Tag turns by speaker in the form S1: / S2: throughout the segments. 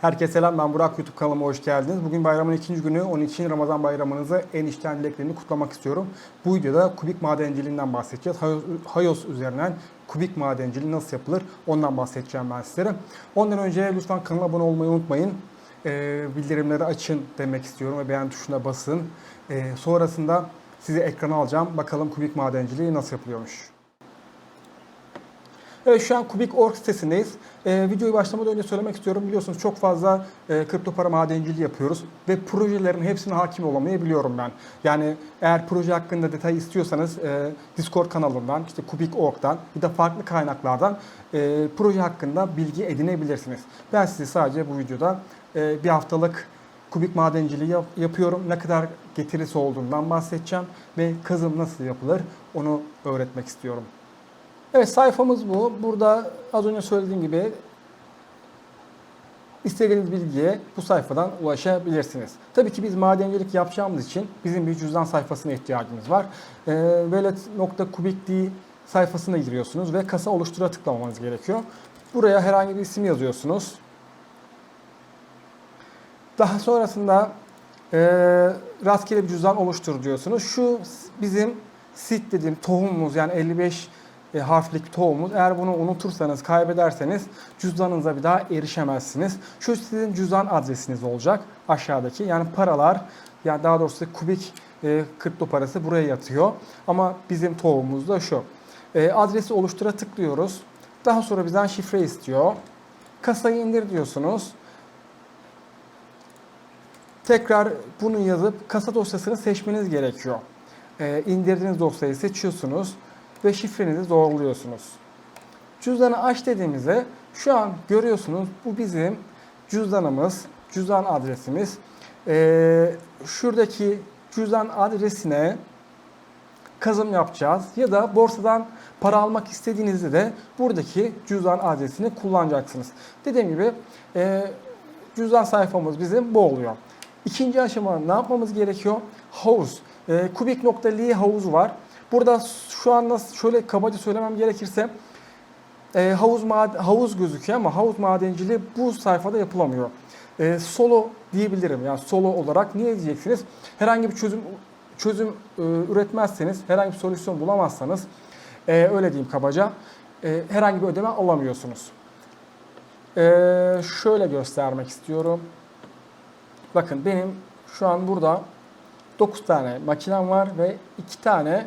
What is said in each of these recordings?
S1: Herkese selam ben Burak YouTube kanalıma hoş geldiniz. Bugün bayramın ikinci günü. Onun için Ramazan bayramınızı en içten dileklerini kutlamak istiyorum. Bu videoda kubik madenciliğinden bahsedeceğiz. Hayos- üzerinden kubik madenciliği nasıl yapılır ondan bahsedeceğim ben sizlere. Ondan önce lütfen kanala abone olmayı unutmayın. Ee, bildirimleri açın demek istiyorum ve beğen tuşuna basın. Ee, sonrasında sizi ekrana alacağım. Bakalım kubik madenciliği nasıl yapılıyormuş. Evet şu an Kubik Org sitesindeyiz. Ee, videoyu başlamadan önce söylemek istiyorum. Biliyorsunuz çok fazla e, kripto para madenciliği yapıyoruz ve projelerin hepsine hakim olamayabiliyorum ben. Yani eğer proje hakkında detay istiyorsanız e, Discord kanalından, işte Kubik Org'dan bir de farklı kaynaklardan e, proje hakkında bilgi edinebilirsiniz. Ben size sadece bu videoda e, bir haftalık kubik madenciliği yap- yapıyorum. Ne kadar getirisi olduğundan bahsedeceğim ve kazım nasıl yapılır onu öğretmek istiyorum. Evet sayfamız bu. Burada az önce söylediğim gibi istediğiniz bilgiye bu sayfadan ulaşabilirsiniz. Tabii ki biz madencilik yapacağımız için bizim bir cüzdan sayfasına ihtiyacımız var. Ee, Velet.kubikdi sayfasına giriyorsunuz ve kasa oluştura tıklamanız gerekiyor. Buraya herhangi bir isim yazıyorsunuz. Daha sonrasında e, rastgele bir cüzdan oluştur diyorsunuz. Şu bizim sit dediğim tohumumuz yani 55 e, harflik tohumumuz. Eğer bunu unutursanız, kaybederseniz cüzdanınıza bir daha erişemezsiniz. Şu sizin cüzdan adresiniz olacak aşağıdaki. Yani paralar, yani daha doğrusu kubik e, kripto parası buraya yatıyor. Ama bizim tohumumuz da şu. E, adresi oluştura tıklıyoruz. Daha sonra bizden şifre istiyor. Kasayı indir diyorsunuz. Tekrar bunu yazıp kasa dosyasını seçmeniz gerekiyor. Ee, indirdiğiniz dosyayı seçiyorsunuz ve şifrenizi doğruluyorsunuz. Cüzdanı aç dediğimizde şu an görüyorsunuz bu bizim cüzdanımız, cüzdan adresimiz. Ee, şuradaki cüzdan adresine kazım yapacağız ya da borsadan para almak istediğinizde de buradaki cüzdan adresini kullanacaksınız. Dediğim gibi e, cüzdan sayfamız bizim bu oluyor. İkinci aşama ne yapmamız gerekiyor? Havuz. E, Kubik.ly havuzu var. Burada şu an nasıl şöyle kabaca söylemem gerekirse e, havuz havuz gözüküyor ama havuz madenciliği bu sayfada yapılamıyor. E, solo diyebilirim. Yani solo olarak niye diyeceksiniz? Herhangi bir çözüm çözüm e, üretmezseniz, herhangi bir solüsyon bulamazsanız e, öyle diyeyim kabaca e, herhangi bir ödeme alamıyorsunuz. E, şöyle göstermek istiyorum. Bakın benim şu an burada 9 tane makinem var ve 2 tane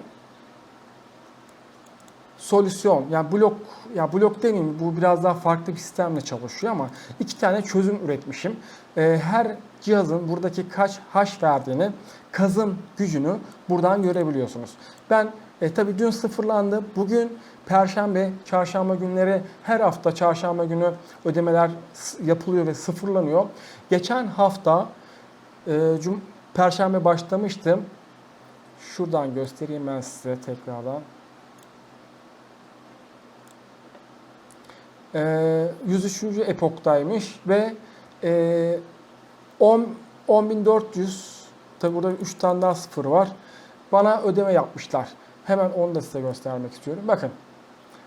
S1: solüsyon yani blok ya blok demeyeyim bu biraz daha farklı bir sistemle çalışıyor ama iki tane çözüm üretmişim. Ee, her cihazın buradaki kaç hash verdiğini kazım gücünü buradan görebiliyorsunuz. Ben e, tabii dün sıfırlandı. Bugün Perşembe, çarşamba günleri her hafta çarşamba günü ödemeler yapılıyor ve sıfırlanıyor. Geçen hafta e, cum- Perşembe başlamıştım. Şuradan göstereyim ben size tekrardan. 103. epoktaymış ve e, 10 10.400 tabi burada 3 tane daha sıfır var. Bana ödeme yapmışlar. Hemen onu da size göstermek istiyorum. Bakın.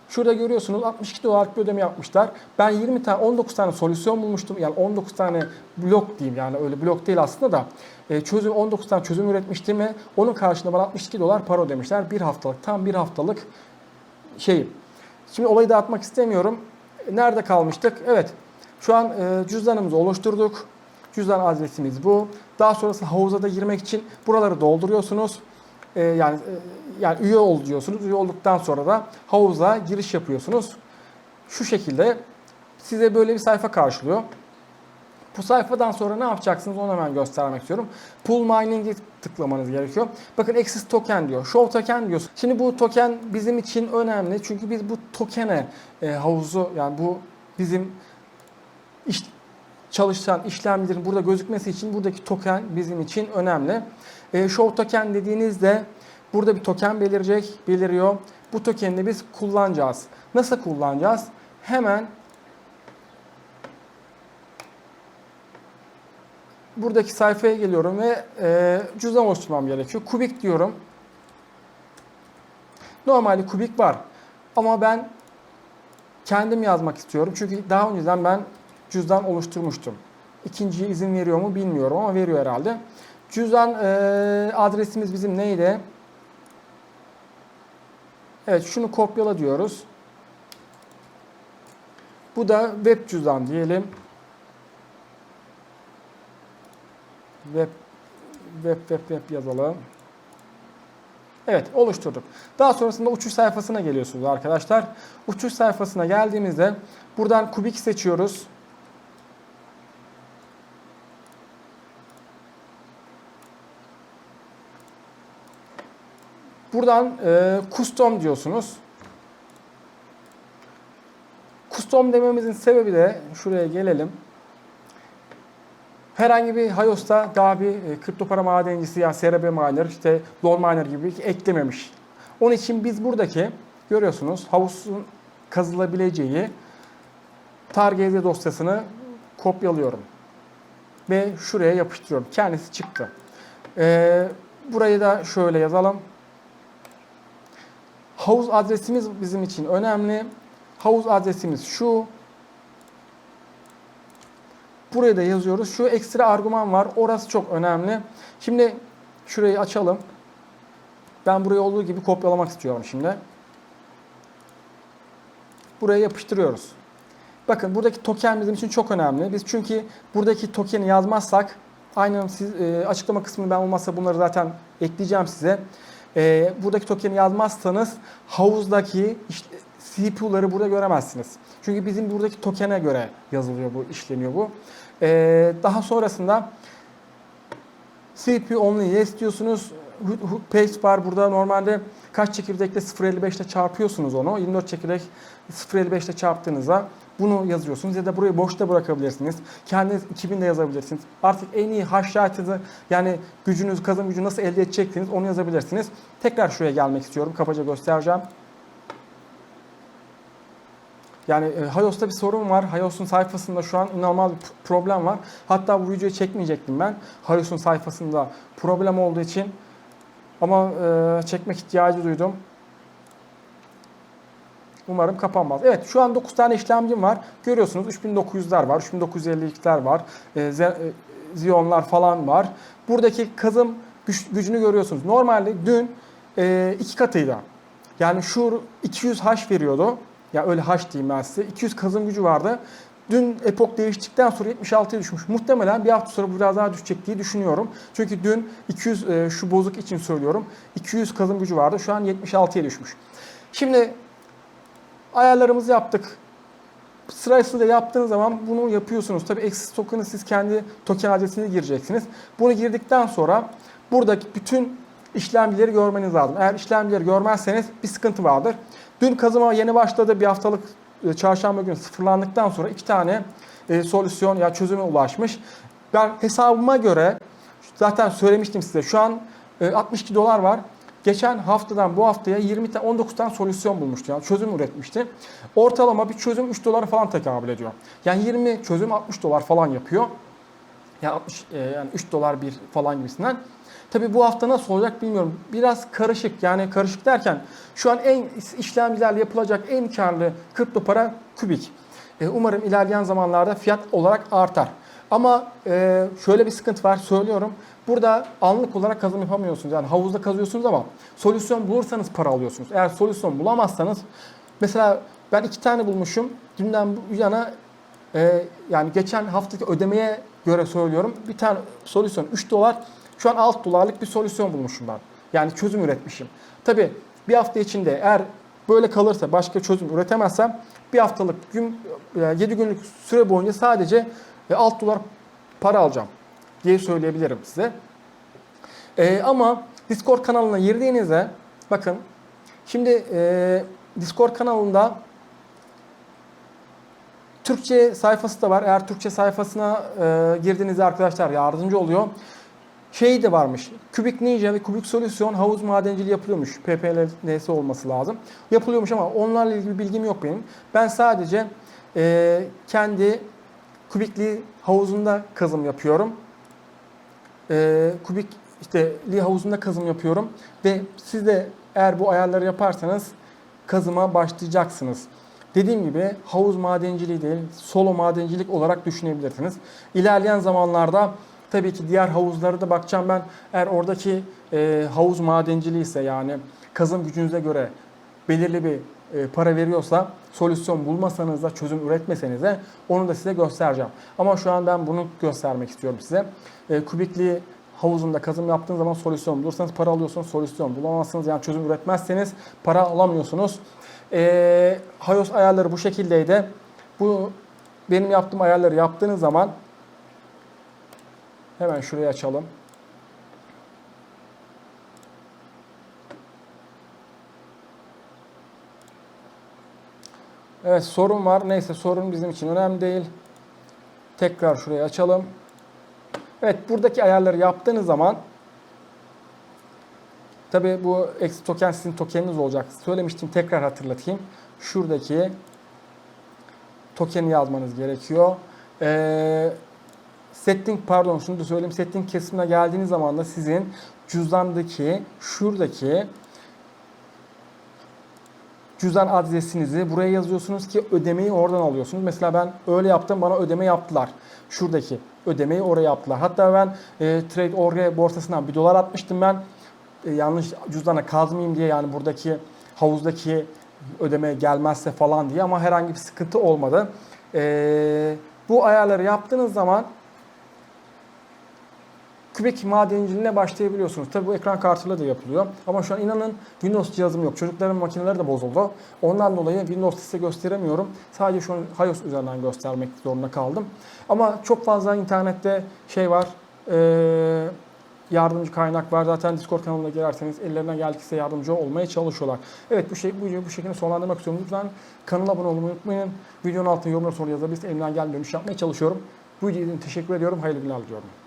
S1: Şurada görüyorsunuz 62 dolarlık bir ödeme yapmışlar. Ben 20 tane 19 tane solüsyon bulmuştum. Yani 19 tane blok diyeyim yani öyle blok değil aslında da e, çözüm 19 tane çözüm üretmiştim ve onun karşılığında bana 62 dolar para ödemişler. Bir haftalık tam bir haftalık şeyim. Şimdi olayı dağıtmak istemiyorum. Nerede kalmıştık? Evet. Şu an e, cüzdanımızı oluşturduk. Cüzdan adresimiz bu. Daha sonrası havuza da girmek için buraları dolduruyorsunuz. E, yani e, yani üye ol diyorsunuz. Üye olduktan sonra da havuza giriş yapıyorsunuz. Şu şekilde size böyle bir sayfa karşılıyor. Bu sayfadan sonra ne yapacaksınız onu hemen göstermek istiyorum. Pool Mining'e tıklamanız gerekiyor. Bakın Access Token diyor. Show Token diyor. Şimdi bu token bizim için önemli. Çünkü biz bu tokene e, havuzu yani bu bizim iş, çalışan işlemlerin burada gözükmesi için buradaki token bizim için önemli. E, show Token dediğinizde burada bir token belirecek, beliriyor. Bu tokeni biz kullanacağız. Nasıl kullanacağız? Hemen buradaki sayfaya geliyorum ve e, cüzdan oluşturmam gerekiyor. Kubik diyorum. Normalde kubik var. Ama ben kendim yazmak istiyorum. Çünkü daha önceden ben cüzdan oluşturmuştum. İkinciye izin veriyor mu bilmiyorum ama veriyor herhalde. Cüzdan e, adresimiz bizim neydi? Evet şunu kopyala diyoruz. Bu da web cüzdan diyelim. Web web web web yazalım. Evet oluşturduk. Daha sonrasında uçuş sayfasına geliyorsunuz arkadaşlar. Uçuş sayfasına geldiğimizde buradan kubik seçiyoruz. Buradan e, custom diyorsunuz. Custom dememizin sebebi de şuraya gelelim. Herhangi bir Hayos'ta daha bir e, kripto para madencisi ya SRB miner, işte Lol miner gibi eklememiş. Onun için biz buradaki görüyorsunuz havusun kazılabileceği target dosyasını kopyalıyorum. Ve şuraya yapıştırıyorum. Kendisi çıktı. Ee, burayı da şöyle yazalım. Havuz adresimiz bizim için önemli. Havuz adresimiz şu. Buraya da yazıyoruz. Şu ekstra argüman var. Orası çok önemli. Şimdi şurayı açalım. Ben burayı olduğu gibi kopyalamak istiyorum şimdi. Buraya yapıştırıyoruz. Bakın buradaki token bizim için çok önemli. Biz çünkü buradaki tokeni yazmazsak aynen siz e, açıklama kısmını ben olmazsa bunları zaten ekleyeceğim size. E, buradaki tokeni yazmazsanız havuzdaki işte, CPU'ları burada göremezsiniz. Çünkü bizim buradaki tokene göre yazılıyor bu, işleniyor bu. E, daha sonrasında CPU only yes diyorsunuz. Paste var burada normalde kaç çekirdekle 0.55 ile çarpıyorsunuz onu. 24 çekirdek 0.55 ile çarptığınızda bunu yazıyorsunuz ya da burayı boşta bırakabilirsiniz. Kendiniz 2000 de yazabilirsiniz. Artık en iyi rate'ı yani gücünüz, kazım gücü nasıl elde edeceksiniz onu yazabilirsiniz. Tekrar şuraya gelmek istiyorum. Kabaca göstereceğim. Yani e, Hayos'ta bir sorun var. Hayos'un sayfasında şu an inanılmaz bir problem var. Hatta bu videoyu çekmeyecektim ben. Hayos'un sayfasında problem olduğu için. Ama e, çekmek ihtiyacı duydum. Umarım kapanmaz. Evet şu an 9 tane işlemcim var. Görüyorsunuz 3900'ler var, 3952'ler var. E, Ze- e, Xeon'lar falan var. Buradaki kazım güç- gücünü görüyorsunuz. Normalde dün e, iki katıydı. Yani şu 200 hash veriyordu. Ya öyle hash diyeyim ben size. 200 kazım gücü vardı. Dün epok değiştikten sonra 76'ya düşmüş. Muhtemelen bir hafta sonra biraz daha düşecek diye düşünüyorum. Çünkü dün 200 e, şu bozuk için söylüyorum. 200 kazım gücü vardı. Şu an 76'ya düşmüş. Şimdi ayarlarımızı yaptık. Sırasıyla yaptığınız zaman bunu yapıyorsunuz. Tabii Access Token'ı siz kendi token adresine gireceksiniz. Bunu girdikten sonra buradaki bütün işlemcileri görmeniz lazım. Eğer işlemcileri görmezseniz bir sıkıntı vardır. Dün kazıma yeni başladı. Bir haftalık e, çarşamba günü sıfırlandıktan sonra iki tane e, solüsyon ya çözüme ulaşmış. Ben hesabıma göre zaten söylemiştim size şu an e, 62 dolar var. Geçen haftadan bu haftaya 20 tane 19 tane solüsyon bulmuştu yani çözüm üretmişti. Ortalama bir çözüm 3 dolara falan tekabül ediyor. Yani 20 çözüm 60 dolar falan yapıyor. Yani 60 e, yani 3 dolar bir falan gibisinden. Tabii bu hafta nasıl olacak bilmiyorum. Biraz karışık yani karışık derken şu an en işlemcilerle yapılacak en karlı kripto para kubik. E, umarım ilerleyen zamanlarda fiyat olarak artar. Ama e, şöyle bir sıkıntı var söylüyorum. Burada anlık olarak kazım yapamıyorsunuz. Yani havuzda kazıyorsunuz ama solüsyon bulursanız para alıyorsunuz. Eğer solüsyon bulamazsanız mesela ben iki tane bulmuşum. Dünden bu yana e, yani geçen haftaki ödemeye göre söylüyorum. Bir tane solüsyon 3 dolar. Şu an 6 dolarlık bir solüsyon bulmuşum ben. Yani çözüm üretmişim. Tabi bir hafta içinde eğer böyle kalırsa başka çözüm üretemezsem bir haftalık gün 7 günlük süre boyunca sadece 6 dolar para alacağım diye söyleyebilirim size. Ee, ama Discord kanalına girdiğinizde bakın şimdi e, Discord kanalında Türkçe sayfası da var. Eğer Türkçe sayfasına e, girdiğinizde arkadaşlar yardımcı oluyor. Şey de varmış. Kubik Ninja ve Kubik Solüsyon havuz madenciliği yapılıyormuş. PPLNS olması lazım. Yapılıyormuş ama onlarla ilgili bilgim yok benim. Ben sadece e, kendi kubikli havuzunda kazım yapıyorum. E, kubik işte li havuzunda kazım yapıyorum ve siz de eğer bu ayarları yaparsanız kazıma başlayacaksınız. Dediğim gibi havuz madenciliği değil, solo madencilik olarak düşünebilirsiniz. İlerleyen zamanlarda tabii ki diğer havuzlara da bakacağım ben. Eğer oradaki e, havuz madenciliği ise yani kazım gücünüze göre belirli bir e, para veriyorsa solüsyon bulmasanız da çözüm üretmeseniz de onu da size göstereceğim. Ama şu an ben bunu göstermek istiyorum size. E, kubikli havuzunda kazım yaptığınız zaman solüsyon bulursanız para alıyorsunuz, solüsyon bulamazsınız. Yani çözüm üretmezseniz para alamıyorsunuz. E, Hayos ayarları bu şekildeydi. Bu benim yaptığım ayarları yaptığınız zaman hemen şurayı açalım. Evet sorun var. Neyse sorun bizim için önemli değil. Tekrar şurayı açalım. Evet buradaki ayarları yaptığınız zaman tabi bu eksi token sizin tokeniniz olacak. Söylemiştim tekrar hatırlatayım. Şuradaki tokeni yazmanız gerekiyor. Ee, setting pardon şunu da söyleyeyim. Setting kısmına geldiğiniz zaman da sizin cüzdandaki şuradaki cüzdan adresinizi buraya yazıyorsunuz ki ödemeyi oradan alıyorsunuz. Mesela ben öyle yaptım bana ödeme yaptılar. Şuradaki ödemeyi oraya yaptılar. Hatta ben e, Trade.org borsasından bir dolar atmıştım ben. E, yanlış cüzdana kazmayayım diye yani buradaki havuzdaki ödeme gelmezse falan diye ama herhangi bir sıkıntı olmadı. E, bu ayarları yaptığınız zaman kübik madenciliğine başlayabiliyorsunuz. Tabii bu ekran kartıyla da yapılıyor. Ama şu an inanın Windows cihazım yok. Çocukların makineleri de bozuldu. Ondan dolayı Windows size gösteremiyorum. Sadece şu an iOS üzerinden göstermek zorunda kaldım. Ama çok fazla internette şey var. Ee, yardımcı kaynak var. Zaten Discord kanalına girerseniz ellerinden geldikçe yardımcı olmaya çalışıyorlar. Evet bu şey bu videoyu bu şekilde sonlandırmak istiyorum. Lütfen kanala abone olmayı unutmayın. Videonun altına yorumlar soru yazabilirsiniz. Elimden gelen dönüş yapmaya çalışıyorum. Bu video teşekkür ediyorum. Hayırlı günler diliyorum.